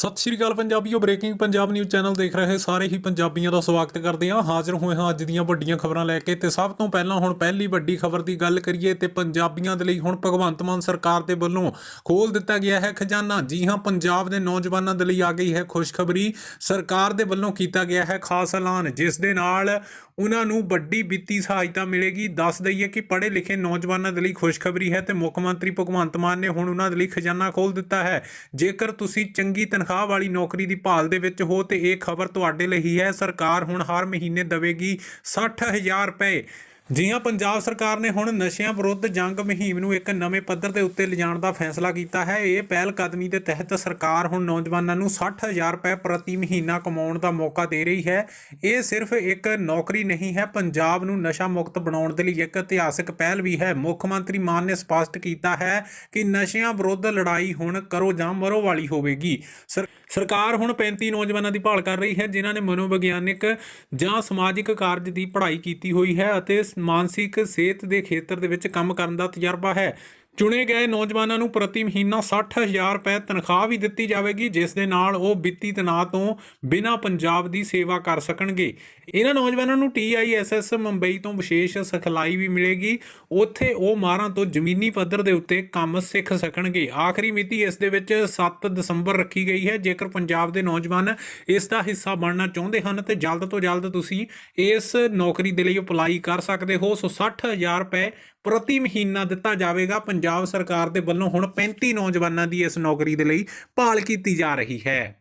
ਸਤਿ ਸ਼੍ਰੀ ਅਕਾਲ ਪੰਜਾਬੀਓ breaking Punjab news channel ਦੇਖ ਰਹੇ ਸਾਰੇ ਹੀ ਪੰਜਾਬੀਆਂ ਦਾ ਸਵਾਗਤ ਕਰਦੇ ਹਾਂ। ਹਾਜ਼ਰ ਹੋਏ ਹਾਂ ਅੱਜ ਦੀਆਂ ਵੱਡੀਆਂ ਖਬਰਾਂ ਲੈ ਕੇ ਤੇ ਸਭ ਤੋਂ ਪਹਿਲਾਂ ਹੁਣ ਪਹਿਲੀ ਵੱਡੀ ਖਬਰ ਦੀ ਗੱਲ ਕਰੀਏ ਤੇ ਪੰਜਾਬੀਆਂ ਦੇ ਲਈ ਹੁਣ ਭਗਵੰਤ ਮਾਨ ਸਰਕਾਰ ਦੇ ਵੱਲੋਂ ਖੋਲ ਦਿੱਤਾ ਗਿਆ ਹੈ ਖਜ਼ਾਨਾ। ਜੀ ਹਾਂ, ਪੰਜਾਬ ਦੇ ਨੌਜਵਾਨਾਂ ਦੇ ਲਈ ਆ ਗਈ ਹੈ ਖੁਸ਼ਖਬਰੀ। ਸਰਕਾਰ ਦੇ ਵੱਲੋਂ ਕੀਤਾ ਗਿਆ ਹੈ ਖਾਸ ਐਲਾਨ, ਜਿਸ ਦੇ ਨਾਲ ਉਹਨਾਂ ਨੂੰ ਵੱਡੀ ਵਿੱਤੀ ਸਹਾਇਤਾ ਮਿਲੇਗੀ। ਦੱਸ ਦਈਏ ਕਿ ਪੜ੍ਹੇ ਲਿਖੇ ਨੌਜਵਾਨਾਂ ਦੇ ਲਈ ਖੁਸ਼ਖਬਰੀ ਹੈ ਤੇ ਮੁੱਖ ਮੰਤਰੀ ਭਗਵੰਤ ਮਾਨ ਨੇ ਹੁਣ ਉਹਨਾਂ ਦੇ ਲਈ ਖਜ਼ਾਨਾ ਖੋਲ ਦਿੱਤਾ ਹੈ। ਜੇਕਰ ਤੁਸੀਂ ਚੰਗੀ ਤਨਖਾਹ ਵਾਲੀ ਨੌਕਰੀ ਦੀ ਭਾਲ ਦੇ ਵਿੱਚ ਹੋ ਤੇ ਇਹ ਖਬਰ ਤੁਹਾਡੇ ਲਈ ਹੈ ਸਰਕਾਰ ਹੁਣ ਹਰ ਮਹੀਨੇ ਦੇਵੇਗੀ 60000 ਰੁਪਏ। ਜੀ ਹਾਂ ਪੰਜਾਬ ਸਰਕਾਰ ਨੇ ਹੁਣ ਨਸ਼ਿਆਂ ਵਿਰੁੱਧ ਜੰਗ ਮੁਹਿੰਮ ਨੂੰ ਇੱਕ ਨਵੇਂ ਪੱਧਰ ਦੇ ਉੱਤੇ ਲਿਜਾਣ ਦਾ ਫੈਸਲਾ ਕੀਤਾ ਹੈ, ਇਹ ਪਹਿਲ ਕਦਮੀ ਦੇ ਤਹਿਤ ਸਰਕਾਰ ਹੁਣ ਨੌਜਵਾਨਾਂ ਨੂੰ 60000 ਰੁਪਏ ਪ੍ਰਤੀ ਮਹੀਨਾ ਕਮਾਉਣ ਦਾ ਮੌਕਾ ਦੇ ਰਹੀ ਹੈ। ਇਹ ਸਿਰਫ ਇੱਕ ਨੌਕਰੀ ਨਹੀਂ ਹੈ, ਪੰਜਾਬ ਨੂੰ ਨਸ਼ਾ ਮੁਕਤ ਬਣਾਉਣ ਦੇ ਲਈ ਇੱਕ ਇਤਿਹਾਸਕ ਪਹਿਲ ਵੀ ਹੈ। ਮੁੱਖ ਮੰਤਰੀ ਮਾਨ ਨੇ ਸਪਸ਼ਟ ਕੀਤਾ ਹੈ ਕਿ ਨਸ਼ਿਆਂ ਵਿਰੁੱਧ ਲੜਾਈ ਹੁਣ ਕਰੋ ਜਾਂ ਮਰੋ ਵਾਲੀ ਹੋਵੇਗੀ। ਸਰ- ਸਰਕਾਰ ਹੁਣ 35 ਨੌਜਵਾਨਾਂ ਦੀ ਭਾਲ ਕਰ ਰਹੀ ਹੈ, ਜਿਨ੍ਹਾਂ ਨੇ ਮਨੋਵਿਗਿਆਨਿਕ ਜਾਂ ਸਮਾਜਿਕ ਕਾਰਜ ਦੀ ਪੜ੍ਹਾਈ ਕੀਤੀ ਹੋਈ ਹੈ ਅਤੇ ਮਾਨਸਿਕ ਸਿਹਤ ਦੇ ਖੇਤਰ ਦੇ ਵਿੱਚ ਕੰਮ ਕਰਨ ਦਾ ਤਜਰਬਾ ਹੈ। ਚੁਣੇ ਗਏ ਨੌਜਵਾਨਾਂ ਨੂੰ ਪ੍ਰਤੀ ਮਹੀਨਾ 60000 ਰੁਪਏ ਤਨਖਾਹ ਵੀ ਦਿੱਤੀ ਜਾਵੇਗੀ, ਜਿਸ ਦੇ ਨਾਲ ਉਹ ਵਿੱਤੀ ਤਣਾਅ ਤੋਂ ਬਿਨਾਂ ਪੰਜਾਬ ਦੀ ਸੇਵਾ ਕਰ ਸਕਣਗੇ। ਇਹਨਾਂ ਨੌਜਵਾਨਾਂ ਨੂੰ TISS ਮੁੰਬਈ ਤੋਂ ਵਿਸ਼ੇਸ਼ ਸਿਖਲਾਈ ਵੀ ਮਿਲੇਗੀ। ਉੱਥੇ ਉਹ ਮਾਰਾਂ ਤੋਂ ਜ਼ਮੀਨੀ ਪੱਧਰ ਦੇ ਉੱਤੇ ਕੰਮ ਸਿੱਖ ਸਕਣਗੇ। ਆਖਰੀ ਮਿਤੀ ਇਸ ਦੇ ਵਿੱਚ 7 ਦਸੰਬਰ ਰੱਖੀ ਗਈ ਹੈ। ਜੇਕਰ ਪੰਜਾਬ ਦੇ ਨੌਜਵਾਨ ਇਸ ਦਾ ਹਿੱਸਾ ਬਣਨਾ ਚਾਹੁੰਦੇ ਹਨ, ਤੇ ਜਲਦ ਤੋਂ ਜਲਦ ਤੁਸੀਂ ਇਸ ਨੌਕਰੀ ਦੇ ਲਈ ਅਪਲਾਈ ਕਰ ਸਕਦੇ ਹੋ। ਸੋ 60000 ਰੁਪਏ ਪ੍ਰਤੀ ਮਹੀਨਾ ਦਿੱਤਾ ਜਾਵੇਗਾ। ਪੰਜਾਬ ਪੰਜਾਬ ਸਰਕਾਰ ਦੇ ਵੱਲੋਂ ਹੁਣ 35 ਨੌਜਵਾਨਾਂ ਦੀ ਇਸ ਨੌਕਰੀ ਦੇ ਲਈ ਭਾਲ ਕੀਤੀ ਜਾ ਰਹੀ ਹੈ।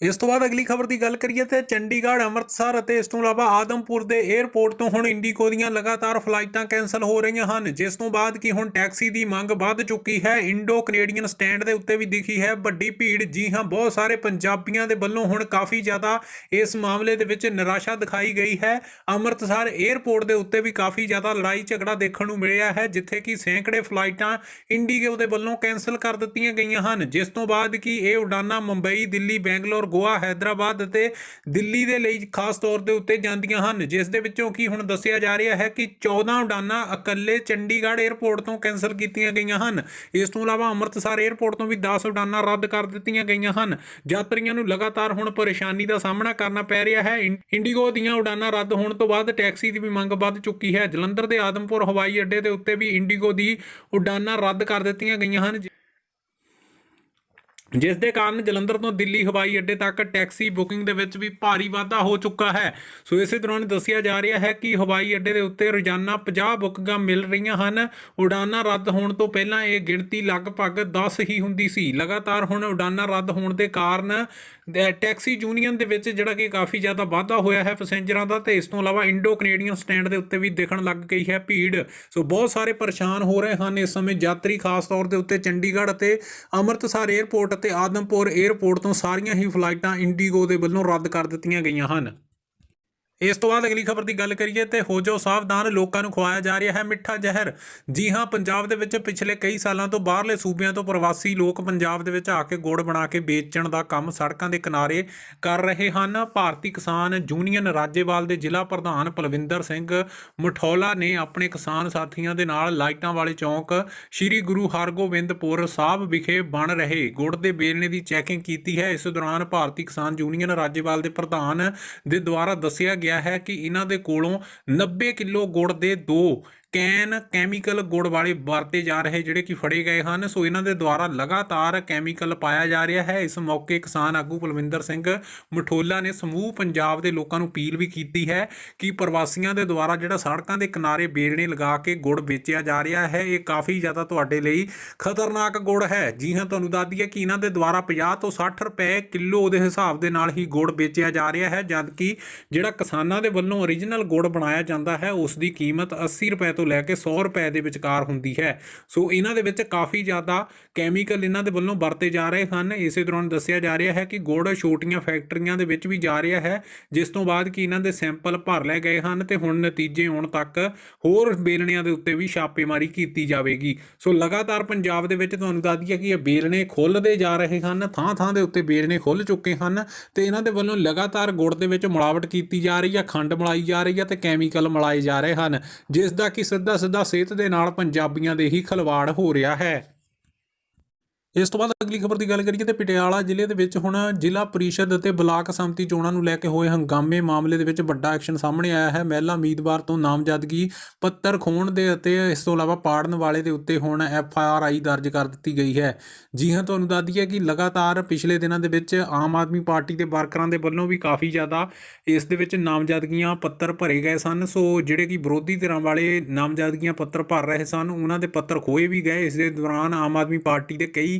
ਇਸ ਤੋਂ ਬਾਅਦ ਅਗਲੀ ਖਬਰ ਦੀ ਗੱਲ ਕਰੀਏ ਤੇ ਚੰਡੀਗੜ੍ਹ, ਅੰਮ੍ਰਿਤਸਰ ਅਤੇ ਇਸ ਤੋਂ ਇਲਾਵਾ ਆਦਮਪੁਰ ਦੇ 에ਅਰਪੋਰਟ ਤੋਂ ਹੁਣ ਇੰਡੀਗੋ ਦੀਆਂ ਲਗਾਤਾਰ ਫਲਾਈਟਾਂ ਕੈਂਸਲ ਹੋ ਰਹੀਆਂ ਹਨ, ਜਿਸ ਤੋਂ ਬਾਅਦ ਕਿ ਹੁਣ ਟੈਕਸੀ ਦੀ ਮੰਗ ਵੱਧ ਚੁੱਕੀ ਹੈ ਇੰਡੋ ਕੈਨੇਡੀਅਨ ਸਟੈਂਡ ਦੇ ਉੱਤੇ ਵੀ ਦਿਖੀ ਹੈ ਵੱਡੀ ਭੀੜ। ਜੀ ਹਾਂ, ਬਹੁਤ ਸਾਰੇ ਪੰਜਾਬੀਆਂ ਦੇ ਵੱਲੋਂ ਹੁਣ ਕਾਫੀ ਜ਼ਿਆਦਾ ਇਸ ਮਾਮਲੇ ਦੇ ਵਿੱਚ ਨਿਰਾਸ਼ਾ ਦਿਖਾਈ ਗਈ ਹੈ। ਅੰਮ੍ਰਿਤਸਰ 에ਅਰਪੋਰਟ ਦੇ ਉੱਤੇ ਵੀ ਕਾਫੀ ਜ਼ਿਆਦਾ ਲੜਾਈ ਝਗੜਾ ਦੇਖਣ ਨੂੰ ਮਿਲਿਆ ਹੈ, ਜਿੱਥੇ ਕਿ ਸੈਂਕੜੇ ਫਲਾਈਟਾਂ ਇੰਡੀਗੋ ਦੇ ਵੱਲੋਂ ਕੈਂਸਲ ਕਰ ਦਿੱਤੀਆਂ ਗਈਆਂ ਹਨ, ਜਿਸ ਤੋਂ ਬਾਅਦ ਕਿ ਇਹ ਉਡਾਨਾਂ ਮੁੰਬਈ, ਦਿੱਲੀ, ਬੈਂਗਲੌਰ ਗੋਆ, ਹੈਦਰਾਬਾਦ ਅਤੇ ਦਿੱਲੀ ਦੇ ਲਈ ਖਾਸ ਤੌਰ ਦੇ ਉੱਤੇ ਜਾਂਦੀਆਂ ਹਨ। ਜਿਸ ਦੇ ਵਿੱਚੋਂ ਕੀ ਹੁਣ ਦੱਸਿਆ ਜਾ ਰਿਹਾ ਹੈ ਕਿ 14 ਉਡਾਨਾਂ ਇਕੱਲੇ ਚੰਡੀਗੜ੍ਹ 에ਅਰਪੋਰਟ ਤੋਂ ਕੈਂਸਲ ਕੀਤੀਆਂ ਗਈਆਂ ਹਨ। ਇਸ ਤੋਂ ਇਲਾਵਾ ਅੰਮ੍ਰਿਤਸਰ 에ਅਰਪੋਰਟ ਤੋਂ ਵੀ 10 ਉਡਾਨਾਂ ਰੱਦ ਕਰ ਦਿੱਤੀਆਂ ਗਈਆਂ ਹਨ। ਯਾਤਰੀਆਂ ਨੂੰ ਲਗਾਤਾਰ ਹੁਣ ਪਰੇਸ਼ਾਨੀ ਦਾ ਸਾਹਮਣਾ ਕਰਨਾ ਪੈ ਰਿਹਾ ਹੈ। ਇੰ- ਇੰਡੀਗੋ ਦੀਆਂ ਉਡਾਨਾਂ ਰੱਦ ਹੋਣ ਤੋਂ ਬਾਅਦ ਟੈਕਸੀ ਦੀ ਵੀ ਮੰਗ ਵੱਧ ਚੁੱਕੀ ਹੈ। ਜਲੰਧਰ ਦੇ ਆਦਮਪੁਰ ਹਵਾਈ ਅੱਡੇ ਦੇ ਉੱਤੇ ਵੀ ਇੰਡੀਗੋ ਦੀ ਉਡਾਨਾਂ ਰੱਦ ਕਰ ਦਿੱਤੀਆਂ ਗਈਆਂ ਹਨ। ਜਿਸ ਦੇ ਕਾਰਨ ਜਲੰਧਰ ਤੋਂ ਦਿੱਲੀ ਹਵਾਈ ਅੱਡੇ ਤੱਕ ਟੈਕਸੀ ਬੁਕਿੰਗ ਦੇ ਵਿੱਚ ਵੀ ਭਾਰੀ ਵਾਧਾ ਹੋ ਚੁੱਕਾ ਹੈ। ਸੋ ਇਸੇ ਦੌਰਾਨ ਦੱਸਿਆ ਜਾ ਰਿਹਾ ਹੈ ਕਿ ਹਵਾਈ ਅੱਡੇ ਦੇ ਉੱਤੇ ਰੋਜ਼ਾਨਾ 50 ਬੁਕਿੰਗਾਂ ਮਿਲ ਰਹੀਆਂ ਹਨ। ਉਡਾਨਾਂ ਰੱਦ ਹੋਣ ਤੋਂ ਪਹਿਲਾਂ ਇਹ ਗਿਣਤੀ ਲਗਭਗ 10 ਹੀ ਹੁੰਦੀ ਸੀ। ਲਗਾਤਾਰ ਹੁਣ ਉਡਾਨਾਂ ਰੱਦ ਹੋਣ ਦੇ ਕਾਰਨ ਟੈਕਸੀ ਯੂਨੀਅਨ ਦੇ ਵਿੱਚ ਜਿਹੜਾ ਕਿ ਕਾਫੀ ਜ਼ਿਆਦਾ ਵਾਧਾ ਹੋਇਆ ਹੈ ਪੈਸੇਂਜਰਾਂ ਦਾ ਤੇ ਇਸ ਤੋਂ ਇਲਾਵਾ ਇੰਡੋ ਕੈਨੇਡੀਅਨ ਸਟੈਂਡ ਦੇ ਉੱਤੇ ਵੀ ਦੇਖਣ ਲੱਗ ਗਈ ਹੈ ਭੀੜ। ਸੋ ਬਹੁਤ ਸਾਰੇ ਪਰੇਸ਼ਾਨ ਹੋ ਰਹੇ ਹਨ ਇਸ ਸਮੇਂ ਯਾਤਰੀ ਖਾਸ ਤੌਰ ਦੇ ਉੱਤੇ ਚੰਡੀਗੜ੍ਹ ਅਤੇ ਅੰਮ੍ਰਿਤਸਰ 에ਅਰਪੋਰਟ ਅਤੇ ਆਦਮਪੁਰ 에ਅਰਪੋਰਟ ਤੋਂ ਸਾਰੀਆਂ ਹੀ ਫਲਾਈਟਾਂ ਇੰਡੀਗੋ ਦੇ ਵੱਲੋਂ ਰੱਦ ਕਰ ਦਿੱਤੀਆਂ ਗਈਆਂ ਹਨ। ਇਸ ਤੋਂ ਬਾਅਦ ਅਗਲੀ ਖਬਰ ਦੀ ਗੱਲ ਕਰੀਏ ਤੇ ਹੋ ਜਾਓ ਸਾਵਧਾਨ ਲੋਕਾਂ ਨੂੰ ਖਵਾਇਆ ਜਾ ਰਿਹਾ ਹੈ ਮਿੱਠਾ ਜ਼ਹਿਰ। ਜੀ ਹਾਂ, ਪੰਜਾਬ ਦੇ ਵਿੱਚ ਪਿਛਲੇ ਕਈ ਸਾਲਾਂ ਤੋਂ ਬਾਹਰਲੇ ਸੂਬਿਆਂ ਤੋਂ ਪ੍ਰਵਾਸੀ ਲੋਕ ਪੰਜਾਬ ਦੇ ਵਿੱਚ ਆ ਕੇ ਗੁੜ ਬਣਾ ਕੇ ਵੇਚਣ ਦਾ ਕੰਮ ਸੜਕਾਂ ਦੇ ਕਿਨਾਰੇ ਕਰ ਰਹੇ ਹਨ। ਭਾਰਤੀ ਕਿਸਾਨ ਯੂਨੀਅਨ ਰਾਜੇਵਾਲ ਦੇ ਜ਼ਿਲ੍ਹਾ ਪ੍ਰਧਾਨ ਪਲਵਿੰਦਰ ਸਿੰਘ ਮਠੌਲਾ ਨੇ ਆਪਣੇ ਕਿਸਾਨ ਸਾਥੀਆਂ ਦੇ ਨਾਲ ਲਾਈਟਾਂ ਵਾਲੇ ਚੌਂਕ ਸ੍ਰੀ ਗੁਰੂ ਹਰਗੋਬਿੰਦਪੁਰ ਸਾਹਿਬ ਵਿਖੇ ਬਣ ਰਹੇ ਗੁੜ ਦੇ ਬੇਲਣੇ ਦੀ ਚੈਕਿੰਗ ਕੀਤੀ ਹੈ। ਇਸ ਦੌਰਾਨ ਭਾਰਤੀ ਕਿਸਾਨ ਯੂਨੀਅਨ ਰਾਜੇਵਾਲ ਦੇ ਪ੍ਰਧਾਨ ਦੇ ਦੁਆਰਾ ਦੱਸਿਆ ਗਿਆ ਹੈ ਕਿ ਇਹਨਾਂ ਦੇ ਕੋਲੋਂ 90 ਕਿਲੋ ਗੁੜ ਦੇ ਦੋ। ਕੈਨ ਕੈਮੀਕਲ ਗੁੜ ਵਾਲੇ ਵਰਤੇ ਜਾ ਰਹੇ ਜਿਹੜੇ ਕਿ ਫੜੇ ਗਏ ਹਨ। ਸੋ ਇਹਨਾਂ ਦੇ ਦੁਆਰਾ ਲਗਾਤਾਰ ਕੈਮੀਕਲ ਪਾਇਆ ਜਾ ਰਿਹਾ ਹੈ। ਇਸ ਮੌਕੇ ਕਿਸਾਨ ਆਗੂ ਬਲਵਿੰਦਰ ਸਿੰਘ ਮਠੋਲਾ ਨੇ ਸਮੂਹ ਪੰਜਾਬ ਦੇ ਲੋਕਾਂ ਨੂੰ ਅਪੀਲ ਵੀ ਕੀਤੀ ਹੈ ਕਿ ਪ੍ਰਵਾਸੀਆਂ ਦੇ ਦੁਆਰਾ ਜਿਹੜਾ ਸੜਕਾਂ ਦੇ ਕਿਨਾਰੇ ਬੇਲਣੇ ਲਗਾ ਕੇ ਗੁੜ ਵੇਚਿਆ ਜਾ ਰਿਹਾ ਹੈ। ਇਹ ਕਾਫੀ ਜ਼ਿਆਦਾ ਤੁਹਾਡੇ ਲਈ ਖਤਰਨਾਕ ਗੁੜ ਹੈ। ਜੀ ਹਾਂ, ਤੁਹਾਨੂੰ ਦੱਸ ਦਈਏ ਕਿ ਇਹਨਾਂ ਦੇ ਦੁਆਰਾ 50 ਤੋਂ 60 ਰੁਪਏ ਕਿਲੋ ਦੇ ਹਿਸਾਬ ਦੇ ਨਾਲ ਹੀ ਗੁੜ ਵੇਚਿਆ ਜਾ ਰਿਹਾ ਹੈ। ਜਦਕਿ ਜਿਹੜਾ ਕਿਸਾਨਾਂ ਦੇ ਵੱਲੋਂ ਓਰੀਜਨਲ ਗੁੜ ਬਣਾਇਆ ਜਾਂਦਾ ਹੈ, ਉਸ ਦੀ ਕੀਮਤ 80 ਰੁਪਏ ਤੋਂ ਲੈ ਕੇ 100 ਰੁਪਏ ਦੇ ਵਿਚਕਾਰ ਹੁੰਦੀ ਹੈ। ਸੋ ਇਹਨਾਂ ਦੇ ਵਿੱਚ ਕਾਫੀ ਜ਼ਿਆਦਾ ਕੈਮੀਕਲ ਇਹਨਾਂ ਦੇ ਵੱਲੋਂ ਵਰਤੇ ਜਾ ਰਹੇ ਹਨ। ਇਸੇ ਦੌਰਾਨ ਦੱਸਿਆ ਜਾ ਰਿਹਾ ਹੈ ਕਿ ਗੁੜ ਛੋਟੀਆਂ ਫੈਕਟਰੀਆਂ ਦੇ ਵਿੱਚ ਵੀ ਜਾ ਰਿਹਾ ਹੈ, ਜਿਸ ਤੋਂ ਬਾਅਦ ਕਿ ਇਹਨਾਂ ਦੇ ਸੈਂਪਲ ਭਰ ਲਏ ਗਏ ਹਨ ਤੇ ਹੁਣ ਨਤੀਜੇ ਆਉਣ ਤੱਕ ਹੋਰ ਬੇਲਣਿਆਂ ਦੇ ਉੱਤੇ ਵੀ ਛਾਪੇਮਾਰੀ ਕੀਤੀ ਜਾਵੇਗੀ। ਸੋ ਲਗਾਤਾਰ ਪੰਜਾਬ ਦੇ ਵਿੱਚ ਤੁਹਾਨੂੰ ਦੱਸ ਦਈਏ ਕਿ ਇਹ ਬੇਲਣੇ ਖੁੱਲਦੇ ਜਾ ਰਹੇ ਹਨ ਥਾਂ ਥਾਂ ਦੇ ਉੱਤੇ ਬੇਲਣੇ ਖੁੱਲ ਚੁੱਕੇ ਹਨ ਤੇ ਇਹਨਾਂ ਦੇ ਵੱਲੋਂ ਲਗਾਤਾਰ ਗੁੜ ਦੇ ਵਿੱਚ ਮਿਲਾਵਟ ਕੀਤੀ ਜਾ ਰਹੀ ਹੈ, ਖੰਡ ਮਿਲਾਈ ਜਾ ਰਹੀ ਹੈ ਤੇ ਕੈਮੀਕਲ ਮਿਲਾਏ ਜਾ ਰਹੇ ਹਨ, ਜਿਸ ਦਾ ਕਿ ਸਿੱਧਾ ਸਿੱਧਾ ਸਿਹਤ ਦੇ ਨਾਲ ਪੰਜਾਬੀਆਂ ਦੇ ਹੀ ਖਲਵਾੜ ਹੋ ਰਿਹਾ ਹੈ। ਇਸ ਤੋਂ ਬਾਅਦ ਅਗਲੀ ਖਬਰ ਦੀ ਗੱਲ ਕਰੀਏ ਤੇ ਪਟਿਆਲਾ ਜ਼ਿਲ੍ਹੇ ਦੇ ਵਿੱਚ ਹੁਣ ਜ਼ਿਲ੍ਹਾ ਪਰਿਸ਼ਦ ਅਤੇ ਬਲਾਕ ਸੰਮਤੀ ਚੋਣਾਂ ਨੂੰ ਲੈ ਕੇ ਹੋਏ ਹੰਗਾਮੇ ਮਾਮਲੇ ਦੇ ਵਿੱਚ ਵੱਡਾ ਐਕਸ਼ਨ ਸਾਹਮਣੇ ਆਇਆ ਹੈ। ਮਹਿਲਾ ਉਮੀਦਵਾਰ ਤੋਂ ਨਾਮਜ਼ਦਗੀ, ਪੱਤਰ ਖੋਣ ਦੇ ਅਤੇ ਇਸ ਤੋਂ ਇਲਾਵਾ ਪਾੜਨ ਵਾਲੇ ਦੇ ਉੱਤੇ ਹੁਣ ਐਫ ਆਰ ਆਈ ਦਰਜ ਕਰ ਦਿੱਤੀ ਗਈ ਹੈ। ਜੀ ਹਾਂ, ਤੁਹਾਨੂੰ ਦੱਸ ਦਈਏ ਕਿ ਲਗਾਤਾਰ ਪਿਛਲੇ ਦਿਨਾਂ ਦੇ ਵਿੱਚ ਆਮ ਆਦਮੀ ਪਾਰਟੀ ਦੇ ਵਰਕਰਾਂ ਦੇ ਵੱਲੋਂ ਵੀ ਕਾਫੀ ਜ਼ਿਆਦਾ ਇਸ ਦੇ ਵਿੱਚ ਨਾਮਜ਼ਦਗੀਆਂ, ਪੱਤਰ ਭਰੇ ਗਏ ਸਨ। ਸੋ ਜਿਹੜੇ ਕਿ ਵਿਰੋਧੀ ਧਿਰਾਂ ਵਾਲੇ ਨਾਮਜ਼ਦਗੀਆਂ, ਪੱਤਰ ਭਰ ਰਹੇ ਸਨ, ਉਹਨਾਂ ਦੇ ਪੱਤਰ ਖੋਏ ਵੀ ਗਏ। ਇਸ ਦੇ ਦੌਰਾਨ ਆਮ ਆਦਮੀ ਪਾਰਟੀ ਦੇ ਕਈ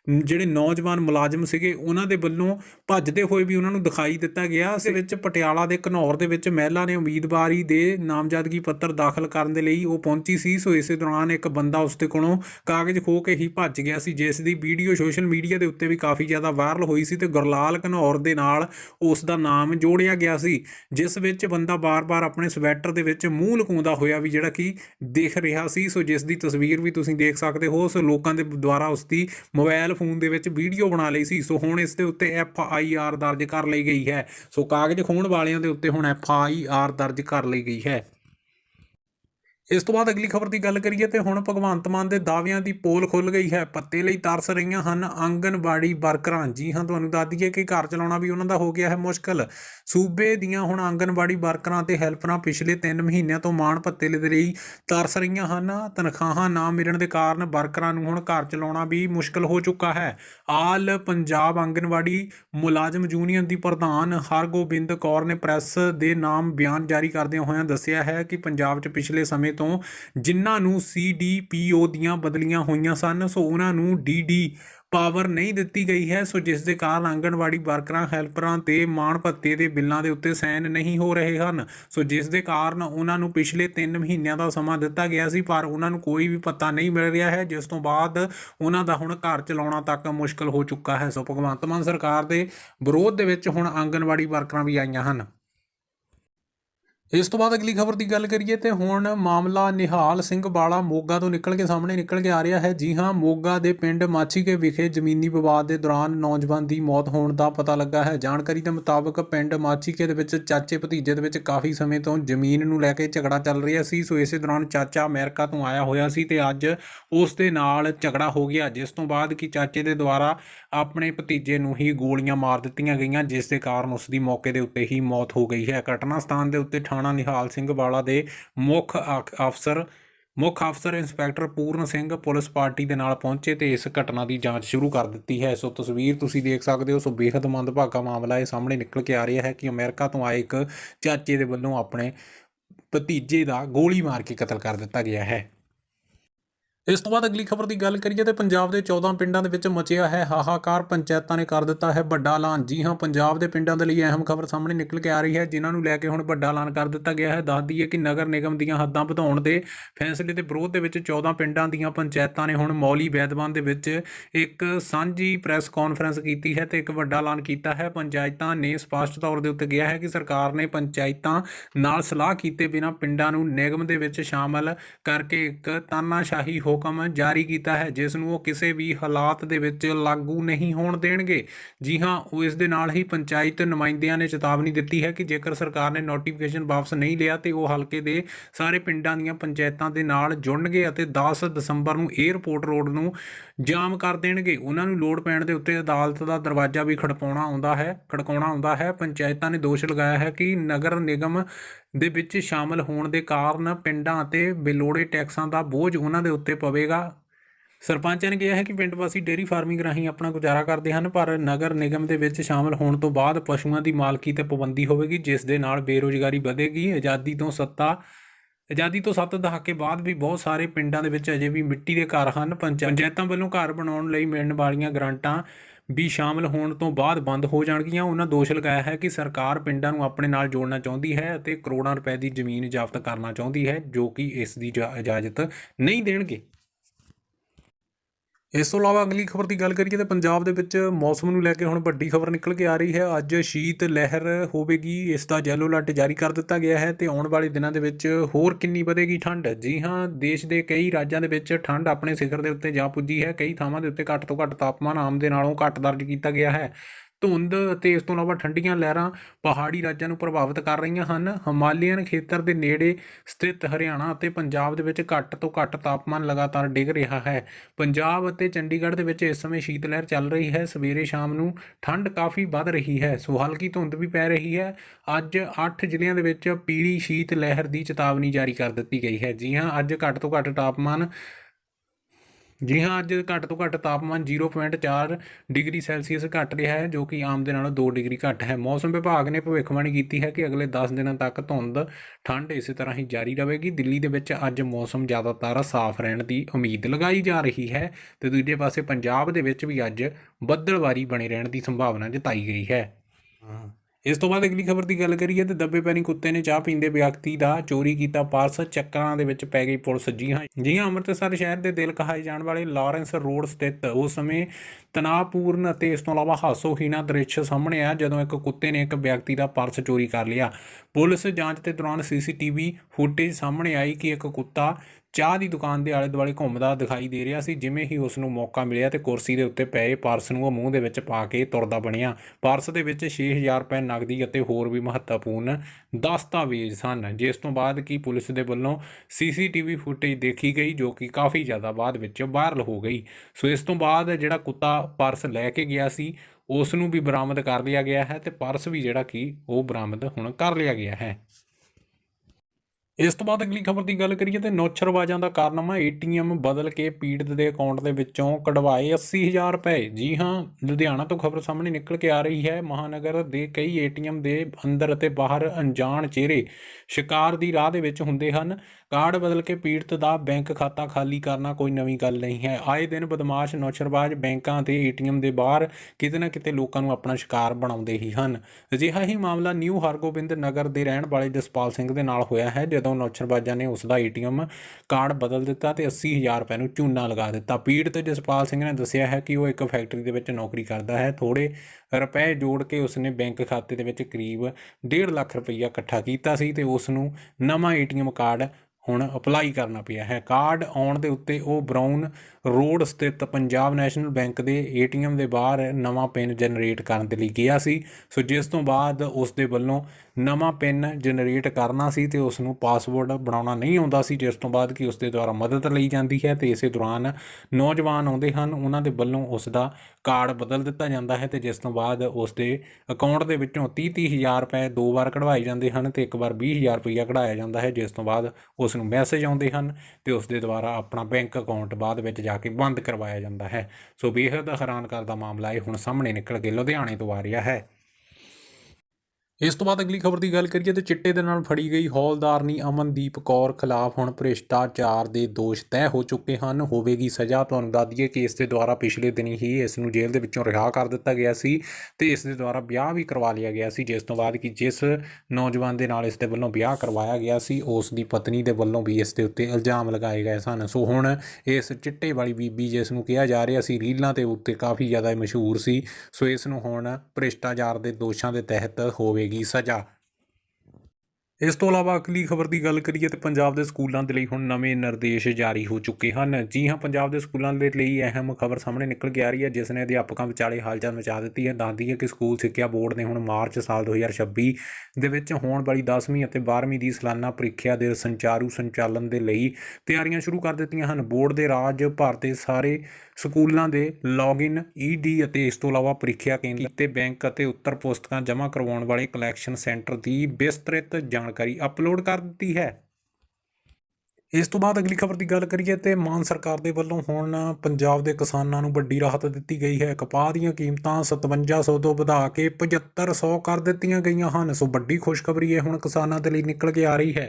ਜਿਹੜੇ ਨੌਜਵਾਨ ਮੁਲਾਜ਼ਮ ਸੀਗੇ ਉਹਨਾਂ ਦੇ ਵੱਲੋਂ ਭੱਜਦੇ ਹੋਏ ਵੀ ਉਹਨਾਂ ਨੂੰ ਦਿਖਾਈ ਦਿੱਤਾ ਗਿਆ। ਇਸ ਵਿੱਚ ਪਟਿਆਲਾ ਦੇ ਘਨੌਰ ਦੇ ਵਿੱਚ ਮਹਿਲਾ ਨੇ ਉਮੀਦਵਾਰੀ ਦੇ ਨਾਮਜ਼ਦਗੀ ਪੱਤਰ ਦਾਖਲ ਕਰਨ ਦੇ ਲਈ ਉਹ ਪਹੁੰਚੀ ਸੀ। ਸੋ ਇਸੇ ਦੌਰਾਨ ਇੱਕ ਬੰਦਾ ਉਸ ਦੇ ਕੋਲੋਂ ਕਾਗਜ਼ ਖੋ ਕੇ ਹੀ ਭੱਜ ਗਿਆ ਸੀ ਜਿਸ ਦੀ ਵੀਡੀਓ ਸੋਸ਼ਲ ਮੀਡੀਆ ਦੇ ਉੱਤੇ ਵੀ ਕਾਫੀ ਜ਼ਿਆਦਾ ਵਾਇਰਲ ਹੋਈ ਸੀ ਤੇ ਗੁਰਲਾਲ ਘਨੌਰ ਦੇ ਨਾਲ ਉਸ ਦਾ ਨਾਮ ਜੋੜਿਆ ਗਿਆ ਸੀ ਜਿਸ ਵਿੱਚ ਬੰਦਾ ਬਾਰ-ਬਾਰ ਆਪਣੇ ਸਵੈਟਰ ਦੇ ਵਿੱਚ ਮੂੰਹ ਲੁਕਾਉਂਦਾ ਹੋਇਆ ਵੀ ਜਿਹੜਾ ਕਿ ਦਿਖ ਰਿਹਾ ਸੀ। ਸੋ ਜਿਸ ਦੀ ਤਸਵੀਰ ਵੀ ਤੁਸੀਂ ਦੇਖ ਸਕਦੇ ਹੋ ਸੋ ਲੋਕਾਂ ਦੇ ਦੁਆਰਾ ਉਸ ਦੀ ਮੋਬਾਈਲ ਫੋਨ ਦੇ ਵਿੱਚ ਵੀਡੀਓ ਬਣਾ ਲਈ ਸੀ। ਸੋ ਹੁਣ ਇਸ ਦੇ ਉੱਤੇ ਐਫ ਆਈ ਆਰ ਦਰਜ ਕਰ ਲਈ ਗਈ ਹੈ। ਸੋ ਕਾਗਜ਼ ਖੋਣ ਵਾਲਿਆਂ ਦੇ ਉੱਤੇ ਹੁਣ ਐਫ ਆਈ ਆਰ ਦਰਜ ਕਰ ਲਈ ਗਈ ਹੈ। ਇਸ ਤੋਂ ਬਾਅਦ ਅਗਲੀ ਖਬਰ ਦੀ ਗੱਲ ਕਰੀਏ ਤੇ ਹੁਣ ਭਗਵੰਤ ਮਾਨ ਦੇ ਦਾਅਵਿਆਂ ਦੀ ਪੋਲ ਖੁੱਲ ਗਈ ਹੈ। ਪੱਤੇ ਲਈ ਤਰਸ ਰਹੀਆਂ ਹਨ ਆਂਗਨਵਾੜੀ ਵਰਕਰਾਂ। ਜੀ ਹਾਂ, ਤੁਹਾਨੂੰ ਦੱਸ ਦਈਏ ਕਿ ਘਰ ਚਲਾਉਣਾ ਵੀ ਉਹਨਾਂ ਦਾ ਹੋ ਗਿਆ ਹੈ ਮੁਸ਼ਕਲ। ਸੂਬੇ ਦੀਆਂ ਹੁਣ ਆਂਗਨਵਾੜੀ ਵਰਕਰਾਂ ਤੇ ਹੈਲਪਰਾਂ ਪਿਛਲੇ 3 ਮਹੀਨਿਆਂ ਤੋਂ ਮਾਣ ਭੱਤੇ ਦੇ ਲਈ ਤਰਸ ਰਹੀਆਂ ਹਨ। ਤਨਖਾਹਾਂ ਨਾ ਮਿਲਣ ਦੇ ਕਾਰਨ ਵਰਕਰਾਂ ਨੂੰ ਹੁਣ ਘਰ ਚਲਾਉਣਾ ਵੀ ਮੁਸ਼ਕਲ ਹੋ ਚੁੱਕਾ ਹੈ। ਆਲ ਪੰਜਾਬ ਆਂਗਨਵਾੜੀ ਮੁਲਾਜ਼ਮ ਯੂਨੀਅਨ ਦੀ ਪ੍ਰਧਾਨ ਹਰਗੋਬਿੰਦ ਕੌਰ ਨੇ ਪ੍ਰੈਸ ਦੇ ਨਾਮ ਬਿਆਨ ਜਾਰੀ ਕਰਦਿਆਂ ਹੋਇਆਂ ਦੱਸਿਆ ਹੈ ਕਿ ਪੰਜਾਬ 'ਚ ਪਿਛਲੇ ਸਮੇਂ ਤੋਂ ਜਿਨ੍ਹਾਂ ਨੂੰ ਸੀਡੀਪੀਓ ਦੀਆਂ ਬਦਲੀਆਂ ਹੋਈਆਂ ਸਨ, ਸੋ ਉਹਨਾਂ ਨੂੰ ਡੀਡੀ ਪਾਵਰ ਨਹੀਂ ਦਿੱਤੀ ਗਈ ਹੈ, ਸੋ ਜਿਸ ਦੇ ਕਾਰਨ ਆਂਗਣਵਾੜੀ ਵਰਕਰਾਂ, ਹੈਲਪਰਾਂ ਤੇ ਮਾਣ ਭੱਤੇ ਦੇ ਬਿੱਲਾਂ ਦੇ ਉੱਤੇ ਸਾਈਨ ਨਹੀਂ ਹੋ ਰਹੇ ਹਨ। ਸੋ ਜਿਸ ਦੇ ਕਾਰਨ ਉਹਨਾਂ ਨੂੰ ਪਿਛਲੇ 3 ਮਹੀਨਿਆਂ ਦਾ ਸਮਾਂ ਦਿੱਤਾ ਗਿਆ ਸੀ, ਪਰ ਉਹਨਾਂ ਨੂੰ ਕੋਈ ਵੀ ਪਤਾ ਨਹੀਂ ਮਿਲ ਰਿਹਾ ਹੈ, ਜਿਸ ਤੋਂ ਬਾਅਦ ਉਹਨਾਂ ਦਾ ਹੁਣ ਘਰ ਚਲਾਉਣਾ ਤੱਕ ਮੁਸ਼ਕਲ ਹੋ ਚੁੱਕਾ ਹੈ। ਸੋ ਭਗਵੰਤ ਮਾਨ ਸਰਕਾਰ ਦੇ ਵਿਰੋਧ ਦੇ ਵਿੱਚ ਹੁਣ ਆਂਗਣਵਾੜੀ ਵਰਕਰਾਂ ਵੀ ਆਈਆਂ ਹਨ। ਇਸ ਤੋਂ ਬਾਅਦ ਅਗਲੀ ਖਬਰ ਦੀ ਗੱਲ ਕਰੀਏ ਤੇ ਹੁਣ ਮਾਮਲਾ ਨਿਹਾਲ ਸਿੰਘ ਬਾਲਾ ਮੋਗਾ ਤੋਂ ਨਿਕਲ ਕੇ ਸਾਹਮਣੇ ਨਿਕਲ ਕੇ ਆ ਰਿਹਾ ਹੈ। ਜੀ ਹਾਂ, ਮੋਗਾ ਦੇ ਪਿੰਡ ਮਾਛੀਕੇ ਵਿਖੇ ਜ਼ਮੀਨੀ ਵਿਵਾਦ ਦੇ ਦੌਰਾਨ ਨੌਜਵਾਨ ਦੀ ਮੌਤ ਹੋਣ ਦਾ ਪਤਾ ਲੱਗਾ ਹੈ। ਜਾਣਕਾਰੀ ਦੇ ਮੁਤਾਬਕ ਪਿੰਡ ਮਾਛੀਕੇ ਦੇ ਵਿੱਚ ਚਾਚੇ ਭਤੀਜੇ ਦੇ ਵਿੱਚ ਕਾਫੀ ਸਮੇਂ ਤੋਂ ਜ਼ਮੀਨ ਨੂੰ ਲੈ ਕੇ ਝਗੜਾ ਚੱਲ ਰਿਹਾ ਸੀ। ਸੋ ਇਸੇ ਦੌਰਾਨ ਚਾਚਾ ਅਮਰੀਕਾ ਤੋਂ ਆਇਆ ਹੋਇਆ ਸੀ ਤੇ ਅੱਜ ਉਸ ਦੇ ਨਾਲ ਝਗੜਾ ਹੋ ਗਿਆ, ਜਿਸ ਤੋਂ ਬਾਅਦ ਕਿ ਚਾਚੇ ਦੇ ਦੁਆਰਾ ਆਪਣੇ ਭਤੀਜੇ ਨੂੰ ਹੀ ਗੋਲੀਆਂ ਮਾਰ ਦਿੱਤੀਆਂ ਗਈਆਂ, ਜਿਸ ਦੇ ਕਾਰਨ ਉਸ ਦੀ ਮੌਕੇ ਦੇ ਉੱਤੇ ਹੀ ਮੌਤ ਹੋ ਗਈ ਹੈ। ਘਟਨਾ ਸਥਾਨ ਦੇ ਉੱਤੇ ਥਾਣਾ ਨਿਹਾਲ ਸਿੰਘ ਵਾਲਾ ਦੇ ਮੁੱਖ ਅਫਸਰ ਮੁੱਖ ਅਫਸਰ inspector Puran Singh police party ਦੇ ਨਾਲ ਪਹੁੰਚੇ ਤੇ ਇਸ ਘਟਨਾ ਦੀ ਜਾਂਚ ਸ਼ੁਰੂ ਕਰ ਦਿੱਤੀ ਹੈ। ਸੋ ਤਸਵੀਰ ਤੁਸੀਂ ਦੇਖ ਸਕਦੇ ਹੋ। ਸੋ ਬੇहद ਮੰਦਭਾਗਾ ਮਾਮਲਾ ਇਹ ਸਾਹਮਣੇ ਨਿਕਲ ਕੇ ਆ ਰਿਹਾ ਹੈ ਕਿ ਅਮਰੀਕਾ ਤੋਂ ਆਏ ਇੱਕ ਚਾਚੇ ਦੇ ਵੱਲੋਂ ਆਪਣੇ ਭਤੀਜੇ ਦਾ ਗੋਲੀ ਮਾਰ ਕੇ ਕਤਲ ਕਰ ਦਿੱਤਾ ਗਿਆ ਹੈ। ਇਸ ਤੋਂ ਬਾਅਦ ਅਗਲੀ ਖਬਰ ਦੀ ਗੱਲ ਕਰੀਏ ਤੇ ਪੰਜਾਬ ਦੇ 14 ਪਿੰਡਾਂ ਦੇ ਵਿੱਚ ਮਚਿਆ ਹੈ ਹਾਹਾਕਾਰ, ਪੰਚਾਇਤਾਂ ਨੇ ਕਰ ਦਿੱਤਾ ਹੈ ਵੱਡਾ ਐਲਾਨ। ਜੀ ਹਾਂ, ਪੰਜਾਬ ਦੇ ਪਿੰਡਾਂ ਦੇ ਲਈ ਅਹਿਮ ਖਬਰ ਸਾਹਮਣੇ ਨਿਕਲ ਕੇ ਆ ਰਹੀ ਹੈ, ਜਿਨ੍ਹਾਂ ਨੂੰ ਲੈ ਕੇ ਹੁਣ ਵੱਡਾ ਐਲਾਨ ਕਰ ਦਿੱਤਾ ਗਿਆ ਹੈ। ਦੱਸ ਦਈਏ ਕਿ ਨਗਰ ਨਿਗਮ ਦੀਆਂ ਹੱਦਾਂ ਵਧਾਉਣ ਦੇ ਫੈਸਲੇ ਦੇ ਵਿਰੋਧ ਦੇ ਵਿੱਚ 14 ਪਿੰਡਾਂ ਦੀਆਂ ਪੰਚਾਇਤਾਂ ਨੇ ਹੁਣ ਮੌਲੀ ਵੈਦਵਾਨ ਦੇ ਵਿੱਚ ਇੱਕ ਸਾਂਝੀ ਪ੍ਰੈਸ ਕਾਨਫਰੰਸ ਕੀਤੀ ਹੈ ਤੇ ਇੱਕ ਵੱਡਾ ਐਲਾਨ ਕੀਤਾ ਹੈ। ਪੰਚਾਇਤਾਂ ਨੇ ਸਪਸ਼ਟ ਤੌਰ ਦੇ ਉੱਤੇ ਕਿਹਾ ਹੈ ਕਿ ਸਰਕਾਰ ਨੇ ਪੰਚਾਇਤਾਂ ਨਾਲ ਸਲਾਹ ਕੀਤੇ ਬਿਨਾਂ ਪਿੰਡਾਂ ਨੂੰ ਨਿਗਮ ਦੇ ਵਿੱਚ ਸ਼ਾਮਲ ਕਰਕੇ ਇੱਕ ਤਾਨਾਸ਼ਾਹੀ ਹੁਕਮ ਜਾਰੀ ਕੀਤਾ ਹੈ, ਜਿਸ ਨੂੰ ਉਹ ਕਿਸੇ ਵੀ ਹਾਲਾਤ ਦੇ ਵਿੱਚ ਲਾਗੂ ਨਹੀਂ ਹੋਣ ਦੇਣਗੇ। ਜੀ ਹਾਂ, ਉਹ ਇਸ ਦੇ ਨਾਲ ਹੀ ਪੰਚਾਇਤ ਨੁਮਾਇੰਦਿਆਂ ਨੇ ਚੇਤਾਵਨੀ ਦਿੱਤੀ ਹੈ ਕਿ ਜੇਕਰ ਸਰਕਾਰ ਨੇ ਨੋਟੀਫਿਕੇਸ਼ਨ ਵਾਪਸ ਨਹੀਂ ਲਿਆ, ਤੇ ਉਹ ਹਲਕੇ ਦੇ ਸਾਰੇ ਪਿੰਡਾਂ ਦੀਆਂ ਪੰਚਾਇਤਾਂ ਦੇ ਨਾਲ ਜੁੜਨਗੇ ਅਤੇ 10 ਦਸੰਬਰ ਨੂੰ 에ਅਰਪੋਰਟ ਰੋਡ ਨੂੰ ਜਾਮ ਕਰ ਦੇਣਗੇ। ਉਹਨਾਂ ਨੂੰ ਲੋੜ ਪੈਣ ਦੇ ਉੱਤੇ ਅਦਾਲਤ ਦਾ ਦਰਵਾਜ਼ਾ ਵੀ ਖੜਕਾਉਣਾ ਆਉਂਦਾ ਹੈ, ਖੜਕਾਉਣਾ ਆਉਂਦਾ ਹੈ। ਪੰਚਾਇਤਾਂ ਨੇ ਦੋਸ਼ ਲਗਾਇਆ ਹੈ ਕਿ ਨਗਰ ਨਿਗਮ ਦੇ ਵਿੱਚ ਸ਼ਾਮਲ ਹੋਣ ਦੇ ਕਾਰਨ ਪਿੰਡਾਂ ਅਤੇ ਬੇਲੋੜੇ ਟੈਕਸਾਂ ਦਾ ਬੋਝ ਉਹਨਾਂ ਦੇ ਉੱਤੇ ਪਵੇਗਾ। ਸਰਪੰਚਾਂ ਨੇ ਕਿਹਾ ਹੈ ਕਿ ਪਿੰਡ ਵਾਸੀ ਡੇਅਰੀ ਫਾਰਮਿੰਗ ਰਾਹੀਂ ਆਪਣਾ ਗੁਜ਼ਾਰਾ ਕਰਦੇ ਹਨ, ਪਰ ਨਗਰ ਨਿਗਮ ਦੇ ਵਿੱਚ ਸ਼ਾਮਲ ਹੋਣ ਤੋਂ ਬਾਅਦ ਪਸ਼ੂਆਂ ਦੀ ਮਾਲਕੀ ਤੇ ਪਾਬੰਦੀ ਹੋਵੇਗੀ, ਜਿਸ ਦੇ ਨਾਲ ਬੇਰੋਜ਼ਗਾਰੀ ਵਧੇਗੀ। ਆਜ਼ਾਦੀ ਤੋਂ ਸੱਤਾ, ਆਜ਼ਾਦੀ ਤੋਂ 7 ਦਹਾਕੇ ਬਾਅਦ ਵੀ ਬਹੁਤ ਸਾਰੇ ਪਿੰਡਾਂ ਦੇ ਵਿੱਚ ਅਜੇ ਵੀ ਮਿੱਟੀ ਦੇ ਘਰ ਹਨ। ਪੰਚਾ- ਪੰਚਾਇਤਾਂ ਵੱਲੋਂ ਘਰ ਬਣਾਉਣ ਲਈ ਮਿਲਣ ਵਾਲੀਆਂ ਗ੍ਰਾਂਟਾਂ ਵੀ ਸ਼ਾਮਲ ਹੋਣ ਤੋਂ ਬਾਅਦ ਬੰਦ ਹੋ ਜਾਣਗੀਆਂ। ਉਹਨਾਂ ਦੋਸ਼ ਲਗਾਇਆ ਹੈ ਕਿ ਸਰਕਾਰ ਪਿੰਡਾਂ ਨੂੰ ਆਪਣੇ ਨਾਲ ਜੋੜਨਾ ਚਾਹੁੰਦੀ ਹੈ ਅਤੇ ਕਰੋੜਾਂ ਰੁਪਏ ਦੀ ਜ਼ਮੀਨ ਜਾਫਤ ਕਰਨਾ ਚਾਹੁੰਦੀ ਹੈ, ਜੋ ਕਿ ਇਸ ਦੀ ਇਜਾ- ਇਜਾਜ਼ਤ ਨਹੀਂ ਦੇਣਗੇ। ਇਸ ਤੋਂ ਇਲਾਵਾ ਅਗਲੀ ਖਬਰ ਦੀ ਗੱਲ ਕਰੀਏ ਤਾਂ ਪੰਜਾਬ ਦੇ ਵਿੱਚ ਮੌਸਮ ਨੂੰ ਲੈ ਕੇ ਹੁਣ ਵੱਡੀ ਖਬਰ ਨਿਕਲ ਕੇ ਆ ਰਹੀ ਹੈ। ਅੱਜ ਸ਼ੀਤ ਲਹਿਰ ਹੋਵੇਗੀ, ਇਸ ਦਾ ਯੈਲੋ ਅਲਰਟ ਜਾਰੀ ਕਰ ਦਿੱਤਾ ਗਿਆ ਹੈ ਤੇ ਆਉਣ ਵਾਲੇ ਦਿਨਾਂ ਦੇ ਵਿੱਚ ਹੋਰ ਕਿੰਨੀ ਵਧੇਗੀ ਠੰਡ? ਜੀ ਹਾਂ, ਦੇਸ਼ ਦੇ ਕਈ ਰਾਜਾਂ ਦੇ ਵਿੱਚ ਠੰਡ ਆਪਣੇ ਸਿਖਰ ਦੇ ਉੱਤੇ ਜਾ ਪੁੱਜੀ ਹੈ। ਕਈ ਥਾਵਾਂ ਦੇ ਉੱਤੇ ਘੱਟ ਤੋਂ ਘੱਟ ਤਾਪਮਾਨ ਆਮ ਦੇ ਨਾਲੋਂ ਘੱਟ ਦਰਜ ਕੀਤਾ ਗਿਆ ਹੈ। ਧੁੰਦ ਅਤੇ ਇਸ ਤੋਂ ਇਲਾਵਾ ਠੰਡੀਆਂ ਲਹਿਰਾਂ ਪਹਾੜੀ ਰਾਜਾਂ ਨੂੰ ਪ੍ਰਭਾਵਿਤ ਕਰ ਰਹੀਆਂ ਹਨ। ਹਿਮਾਲੀਅਨ ਖੇਤਰ ਦੇ ਨੇੜੇ ਸਥਿਤ ਹਰਿਆਣਾ ਅਤੇ ਪੰਜਾਬ ਦੇ ਵਿੱਚ ਘੱਟ ਤੋਂ ਘੱਟ ਤਾਪਮਾਨ ਲਗਾਤਾਰ ਡਿੱਗ ਰਿਹਾ ਹੈ। ਪੰਜਾਬ ਅਤੇ ਚੰਡੀਗੜ੍ਹ ਦੇ ਵਿੱਚ ਇਸ ਸਮੇਂ ਸ਼ੀਤ ਲਹਿਰ ਚੱਲ ਰਹੀ ਹੈ। ਸਵੇਰੇ ਸ਼ਾਮ ਨੂੰ ਠੰਡ ਕਾਫੀ ਵੱਧ ਰਹੀ ਹੈ। ਸੋ ਹਲਕੀ ਧੁੰਦ ਵੀ ਪੈ ਰਹੀ ਹੈ। ਅੱਜ 8 ਜ਼ਿਲ੍ਹਿਆਂ ਦੇ ਵਿੱਚ ਪੀਲੀ ਸ਼ੀਤ ਲਹਿਰ ਦੀ ਚੇਤਾਵਨੀ ਜਾਰੀ ਕਰ ਦਿੱਤੀ ਗਈ ਹੈ। ਜੀ ਹਾਂ, ਅੱਜ ਘੱਟ ਤੋਂ ਘੱਟ ਤਾਪਮਾਨ ਜੀ ਹਾਂ, ਅੱਜ ਘੱਟ ਤੋਂ ਘੱਟ ਤਾਪਮਾਨ 0.4 ਡਿਗਰੀ ਸੈਲਸੀਅਸ ਘਟ ਰਿਹਾ ਹੈ, ਜੋ ਕਿ ਆਮ ਦੇ ਨਾਲੋਂ 2 ਡਿਗਰੀ ਘੱਟ ਹੈ। ਮੌਸਮ ਵਿਭਾਗ ਨੇ ਭਵਿੱਖਬਾਣੀ ਕੀਤੀ ਹੈ ਕਿ ਅਗਲੇ 10 ਦਿਨਾਂ ਤੱਕ ਧੁੰਦ ਠੰਡ ਇਸੇ ਤਰ੍ਹਾਂ ਹੀ ਜਾਰੀ ਰਹੇਗੀ। ਦਿੱਲੀ ਦੇ ਵਿੱਚ ਅੱਜ ਮੌਸਮ ਜ਼ਿਆਦਾਤਰ ਸਾਫ਼ ਰਹਿਣ ਦੀ ਉਮੀਦ ਲਗਾਈ ਜਾ ਰਹੀ ਹੈ ਤੇ ਦੂਜੇ ਪਾਸੇ ਪੰਜਾਬ ਦੇ ਵਿੱਚ ਵੀ ਅੱਜ ਬੱਦਲਵਾਰੀ ਬਣੇ ਰਹਿਣ ਦੀ ਸੰਭਾਵਨਾ ਜਤਾਈ ਗਈ ਹੈ। ਇਸ ਤੋਂ ਬਾਅਦ ਅਗਲੀ ਖਬਰ ਦੀ ਗੱਲ ਕਰੀਏ ਤੇ ਦੱਬੇ ਪੈਣੀ ਕੁੱਤੇ ਨੇ ਚਾਹ ਪੀਂਦੇ ਵਿਅਕਤੀ ਦਾ ਚੋਰੀ ਕੀਤਾ ਪਰਸ, ਚੱਕਰਾਂ ਦੇ ਵਿੱਚ ਪੈ ਗਈ ਪੁਲਿਸ ਜੀ ਹਾਂ ਜੀ ਹਾਂ ਅੰਮ੍ਰਿਤਸਰ ਸ਼ਹਿਰ ਦੇ ਦਿਲ ਕਹਾਏ ਜਾਣ ਵਾਲੇ ਲਾਰੈਂਸ ਰੋਡ ਸਥਿਤ ਉਸ ਸਮੇਂ ਤਣਾਅਪੂਰਨ ਅਤੇ ਇਸ ਤੋਂ ਇਲਾਵਾ ਹਾਸੋਹੀਣਾ ਦ੍ਰਿਸ਼ ਸਾਹਮਣੇ ਆਇਆ ਜਦੋਂ ਇੱਕ ਕੁੱਤੇ ਨੇ ਇੱਕ ਵਿਅਕਤੀ ਦਾ ਪਰਸ ਚੋਰੀ ਕਰ ਲਿਆ। ਪੁਲਿਸ ਜਾਂਚ ਦੇ ਦੌਰਾਨ ਸੀਸੀਟੀਵੀ ਫੁਟੇਜ ਸਾਹਮਣੇ ਆਈ ਕਿ ਇੱਕ ਕੁੱਤਾ ਚਾਹ ਦੀ ਦੁਕਾਨ ਦੇ ਆਲੇ ਦੁਆਲੇ ਘੁੰਮਦਾ ਦਿਖਾਈ ਦੇ ਰਿਹਾ ਸੀ, ਜਿਵੇਂ ਹੀ ਉਸ ਨੂੰ ਮੌਕਾ ਮਿਲਿਆ ਤੇ ਕੁਰਸੀ ਦੇ ਉੱਤੇ ਪਏ ਪਰਸ ਨੂੰ ਉਹ ਮੂੰਹ ਦੇ ਵਿੱਚ ਪਾ ਕੇ ਤੁਰਦਾ ਬਣਿਆ। ਪਰਸ ਦੇ ਵਿੱਚ 6000 ਰੁਪਏ ਨਗਦੀ ਅਤੇ ਹੋਰ ਵੀ ਮਹੱਤਵਪੂਰਨ ਦਸਤਾਵੇਜ਼ ਸਨ, ਜਿਸ ਤੋਂ ਬਾਅਦ ਕੀ ਪੁਲਿਸ ਦੇ ਵੱਲੋਂ ਸੀਸੀਟੀਵੀ ਫੁਟੇਜ ਦੇਖੀ ਗਈ, ਜੋ ਕਿ ਕਾਫੀ ਜ਼ਿਆਦਾ ਬਾਅਦ ਵਿੱਚ ਵਾਇਰਲ ਹੋ ਗਈ। ਸੋ ਇਸ ਤੋਂ ਬਾਅਦ ਜਿਹੜਾ ਕੁੱਤਾ ਪਰਸ ਲੈ ਕੇ ਗਿਆ ਸੀ ਉਸ ਨੂੰ ਵੀ ਬਰਾਮਦ ਕਰ ਲਿਆ ਗਿਆ ਹੈ ਤੇ ਪਰਸ ਵੀ ਜਿਹੜਾ ਕਿ ਉਹ ਬਰਾਮਦ ਹੁਣ ਕਰ ਲਿਆ ਗਿਆ ਹੈ। ਇਸ ਤੋਂ ਬਾਅਦ ਅਗਲੀ ਖਬਰ ਦੀ ਗੱਲ ਕਰੀਏ ਤੇ ਨੌਛਰਵਾਜ਼ਾਂ ਦਾ ਕਾਰਨਾਮਾ ਏਟੀਐਮ ਬਦਲ ਕੇ ਪੀੜਤ ਦੇ ਅਕਾਊਂਟ ਦੇ ਵਿੱਚੋਂ ਕਢਵਾਏ 80000 ਰੁਪਏ। ਜੀ ਹਾਂ, ਲੁਧਿਆਣਾ ਤੋਂ ਖਬਰ ਸਾਹਮਣੇ ਨਿਕਲ ਕੇ ਆ ਰਹੀ ਹੈ। ਮਹਾਨਗਰ ਦੇ ਕਈ ਏਟੀਐਮ ਦੇ ਅੰਦਰ ਅਤੇ ਬਾਹਰ ਅਣਜਾਣ ਚਿਹਰੇ ਸ਼ਿਕਾਰ ਦੀ ਰਾਹ ਦੇ ਵਿੱਚ ਹੁੰਦੇ ਹਨ। ਕਾਰਡ ਬਦਲ ਕੇ ਪੀੜਤ ਦਾ ਬੈਂਕ ਖਾਤਾ ਖਾਲੀ ਕਰਨਾ ਕੋਈ ਨਵੀਂ ਗੱਲ ਨਹੀਂ ਹੈ। ਆਏ ਦਿਨ ਬਦਮਾਸ਼ ਨੌਛਰਵਾਜ਼ ਬੈਂਕਾਂ ਤੇ ਏਟੀਐਮ ਦੇ ਬਾਹਰ ਕਿਤੇ ਨਾ ਕਿਤੇ ਲੋਕਾਂ ਨੂੰ ਆਪਣਾ ਸ਼ਿਕਾਰ ਬਣਾਉਂਦੇ ਹੀ ਹਨ। ਅਜਿਹਾ ਹੀ ਮਾਮਲਾ ਨਿਊ ਹਰਗੋਬਿੰਦ ਨਗਰ ਦੇ ਰਹਿਣ ਵਾਲੇ ਜਸਪਾਲ ਸਿੰਘ ਦੇ ਨਾਲ ਹੋਇਆ ਹੈ। ਜਦੋਂ ਨੌਛਰਬਾਜ਼ਾਂ ਨੇ ਉਸ ਦਾ ਏਟੀਐਮ ਕਾਰਡ ਬਦਲ ਦਿੱਤਾ ਤੇ 80000 ਰੁਪਏ ਨੂੰ ਚੂਨਾ ਲਗਾ ਦਿੱਤਾ। ਪੀੜਤ ਜਸਪਾਲ ਸਿੰਘ ਨੇ ਦੱਸਿਆ ਹੈ ਕਿ ਉਹ ਇੱਕ ਫੈਕਟਰੀ ਦੇ ਵਿੱਚ ਨੌਕਰੀ ਕਰਦਾ ਹੈ। ਥੋੜੇ ਰੁਪਏ ਜੋੜ ਕੇ ਉਸਨੇ ਬੈਂਕ ਖਾਤੇ ਦੇ ਵਿੱਚ ਕਰੀਬ 1.5 ਲੱਖ ਰੁਪਈਆ ਇਕੱਠਾ ਕੀਤਾ ਸੀ ਤੇ ਉਸ ਨੂੰ ਨਵਾਂ ਏਟੀਐਮ ਕਾਰਡ ਹੁਣ ਅਪਲਾਈ ਕਰਨਾ ਪਿਆ ਹੈ। ਕਾਰਡ ਆਉਣ ਦੇ ਉੱਤੇ ਉਹ ਬਰਾਊਨ ਰੋਡ ਸਥਿਤ ਪੰਜਾਬ ਨੈਸ਼ਨਲ ਬੈਂਕ ਦੇ ਏਟੀਐਮ ਦੇ ਬਾਹਰ ਨਵਾਂ ਪਿਨ ਜਨਰੇਟ ਕਰਨ ਦੇ ਲਈ ਗਿਆ ਸੀ। ਸੋ ਜਿਸ ਤੋਂ ਬਾਅਦ ਉਸ ਦੇ ਵੱਲੋਂ ਨਵਾਂ ਪਿਨ ਜਨਰੇਟ ਕਰਨਾ ਸੀ ਤੇ ਉਸ ਨੂੰ ਪਾਸਵਰਡ ਬਣਾਉਣਾ ਨਹੀਂ ਆਉਂਦਾ ਸੀ, ਜਿਸ ਤੋਂ ਬਾਅਦ ਕਿ ਉਸ ਦੇ ਦੁਆਰਾ ਮਦਦ ਲਈ ਜਾਂਦੀ ਹੈ ਤੇ ਇਸੇ ਦੌਰਾਨ ਨੌਜਵਾਨ ਆਉਂਦੇ ਹਨ, ਉਹਨਾਂ ਦੇ ਵੱਲੋਂ ਉਸ ਦਾ ਕਾਰਡ ਬਦਲ ਦਿੱਤਾ ਜਾਂਦਾ ਹੈ ਤੇ ਜਿਸ ਤੋਂ ਬਾਅਦ ਉਸ ਦੇ ਅਕਾਊਂਟ ਦੇ ਵਿੱਚੋਂ 30 ਹਜ਼ਾਰ ਰੁਪਏ ਦੋ ਵਾਰ ਕਢਵਾਏ ਜਾਂਦੇ ਹਨ ਤੇ ਇੱਕ ਵਾਰ 20000 ਰੁਪਈਆ ਕਢਾਇਆ ਜਾਂਦਾ ਹੈ, ਜਿਸ ਤੋਂ ਬਾਅਦ ਉਸ ਨੂੰ ਮੈਸੇਜ ਆਉਂਦੇ ਹਨ ਤੇ ਉਸ ਦੇ ਦੁਆਰਾ ਆਪਣਾ ਬੈਂਕ ਅਕਾਊਂਟ ਬਾਅਦ ਵਿੱਚ ਜਾ ਕੇ ਬੰਦ ਕਰਵਾਇਆ ਜਾਂਦਾ ਹੈ। ਸੋ ਬੇਹੱਦ ਹੈਰਾਨ ਕਰਦਾ ਮਾਮਲਾ ਇਹ ਹੁਣ ਸਾਹਮਣੇ ਨਿਕਲ ਕੇ ਲੁਧਿਆਣੇ ਤੋਂ ਆ ਰਿਹਾ ਹੈ। ਇਸ ਤੋਂ ਬਾਅਦ ਅਗਲੀ ਖਬਰ ਦੀ ਗੱਲ ਕਰੀਏ ਤੇ ਚਿੱਟੇ ਦੇ ਨਾਲ ਫੜੀ ਗਈ ਹੌਲਦਾਰਨੀ ਅਮਨਦੀਪ ਕੌਰ ਖਿਲਾਫ ਹੁਣ ਭ੍ਰਿਸ਼ਟਾਚਾਰ ਦੇ ਦੋਸ਼ ਤੈਅ ਹੋ ਚੁੱਕੇ ਹਨ। ਹੋਵੇਗੀ ਸਜ਼ਾ। ਤੁਹਾਨੂੰ ਦੱਸ ਦਈਏ ਕਿ ਇਸ ਦੇ ਦੁਆਰਾ ਪਿਛਲੇ ਦਿਨੀ ਹੀ ਇਸ ਨੂੰ ਜੇਲ੍ਹ ਦੇ ਵਿੱਚੋਂ ਰਿਹਾ ਕਰ ਦਿੱਤਾ ਗਿਆ ਸੀ ਤੇ ਇਸ ਦੇ ਦੁਆਰਾ ਵਿਆਹ ਵੀ ਕਰਵਾ ਲਿਆ ਗਿਆ ਸੀ। ਜਿਸ ਤੋਂ ਬਾਅਦ ਕਿ ਜਿਸ ਨੌਜਵਾਨ ਦੇ ਨਾਲ ਇਸ ਦੇ ਵੱਲੋਂ ਵਿਆਹ ਕਰਵਾਇਆ ਗਿਆ ਸੀ, ਉਸ ਦੀ ਪਤਨੀ ਦੇ ਵੱਲੋਂ ਵੀ ਇਸ ਦੇ ਉੱਤੇ ਇਲਜ਼ਾਮ ਲਗਾਏ ਗਏ ਸਨ। ਸੋ ਹੁਣ ਇਸ ਚਿੱਟੇ ਵਾਲੀ ਬੀਬੀ ਜਿਸ ਨੂੰ ਕਿਹਾ ਜਾ ਰਿਹਾ ਸੀ, ਰੀਲਾਂ ਤੇ ਉੱਤੇ ਕਾਫੀ ਜ਼ਿਆਦਾ ਮਸ਼ਹੂਰ ਸੀ। ਸੋ ਇਸ ਨੂੰ ਹੁਣ ਭ੍ਰਿਸ਼ਟਾਚਾਰ ਦੇ ਦੋਸ਼ਾਂ ਦੇ ਤਹਿਤ ਹੋਵੇਗੀ ਸਜ਼ਾ ਇਸ ਤੋਂ ਇਲਾਵਾ ਅਗਲੀ ਖਬਰ ਦੀ ਗੱਲ ਕਰੀਏ ਤੇ ਪੰਜਾਬ ਦੇ ਸਕੂਲਾਂ ਦੇ ਲਈ ਹੁਣ ਨਵੇਂ ਨਿਰਦੇਸ਼ ਜਾਰੀ ਹੋ ਚੁੱਕੇ ਹਨ। ਜੀ ਹਾਂ, ਪੰਜਾਬ ਦੇ ਸਕੂਲਾਂ ਦੇ ਲਈ ਅਹਿਮ ਖਬਰ ਸਾਹਮਣੇ ਨਿਕਲ ਕੇ ਆ ਰਹੀ ਹੈ, ਜਿਸ ਨੇ ਅਧਿਆਪਕਾਂ ਵਿਚਾਲੇ ਹਲਚਲ ਮਚਾ ਦਿੱਤੀ ਹੈ। ਦੱਸਦੀ ਹੈ ਕਿ ਸਕੂਲ ਸਿੱਖਿਆ ਬੋਰਡ ਨੇ ਹੁਣ ਮਾਰਚ ਸਾਲ 2026 ਦੇ ਵਿੱਚ ਹੋਣ ਵਾਲੀ 10ਵੀਂ ਅਤੇ 12ਵੀਂ ਦੀ ਸਾਲਾਨਾ ਪ੍ਰੀਖਿਆ ਦੇ ਸੰਚਾਰੂ ਸੰਚਾਲਨ ਦੇ ਲਈ ਤਿਆਰੀਆਂ ਸ਼ੁਰੂ ਕਰ ਦਿੱਤੀਆਂ ਹਨ। ਬੋਰਡ ਦੇ ਰਾਜ ਭਰ ਦੇ ਸਾਰੇ ਸਕੂਲਾਂ ਦੇ ਲੌਗਇਨ ਈਡੀ ਅਤੇ ਇਸ ਤੋਂ ਇਲਾਵਾ ਪ੍ਰੀਖਿਆ ਕੇਂਦਰ ਤੇ ਬੈਂਕ ਅਤੇ ਉੱਤਰ ਪੁਸਤਕਾਂ ਜਮ੍ਹਾਂ ਕਰਵਾਉਣ ਵਾਲੇ ਕਲੈਕਸ਼ਨ ਸੈਂਟਰ ਦੀ ਵਿਸਤ੍ਰਿਤ ਜਾਣਕਾਰੀ ਅਪਲੋਡ ਕਰ ਦਿੱਤੀ ਹੈ। ਇਸ ਤੋਂ ਬਾਅਦ ਅਗਲੀ ਖਬਰ ਦੀ ਗੱਲ ਕਰੀਏ ਤੇ ਮਾਨ ਸਰਕਾਰ ਦੇ ਵੱਲੋਂ ਹੁਣ ਪੰਜਾਬ ਦੇ ਕਿਸਾਨਾਂ ਨੂੰ ਵੱਡੀ ਰਾਹਤ ਦਿੱਤੀ ਗਈ ਹੈ। ਕਪਾਹ ਦੀਆਂ ਕੀਮਤਾਂ 5700 ਤੋਂ ਵਧਾ ਕੇ 7500 ਕਰ ਦਿੱਤੀਆਂ ਗਈਆਂ ਹਨ। ਸੋ ਵੱਡੀ ਖੁਸ਼ਖਬਰੀ ਇਹ ਹੁਣ ਕਿਸਾਨਾਂ ਦੇ ਲਈ ਨਿਕਲ ਕੇ ਆ ਰਹੀ ਹੈ।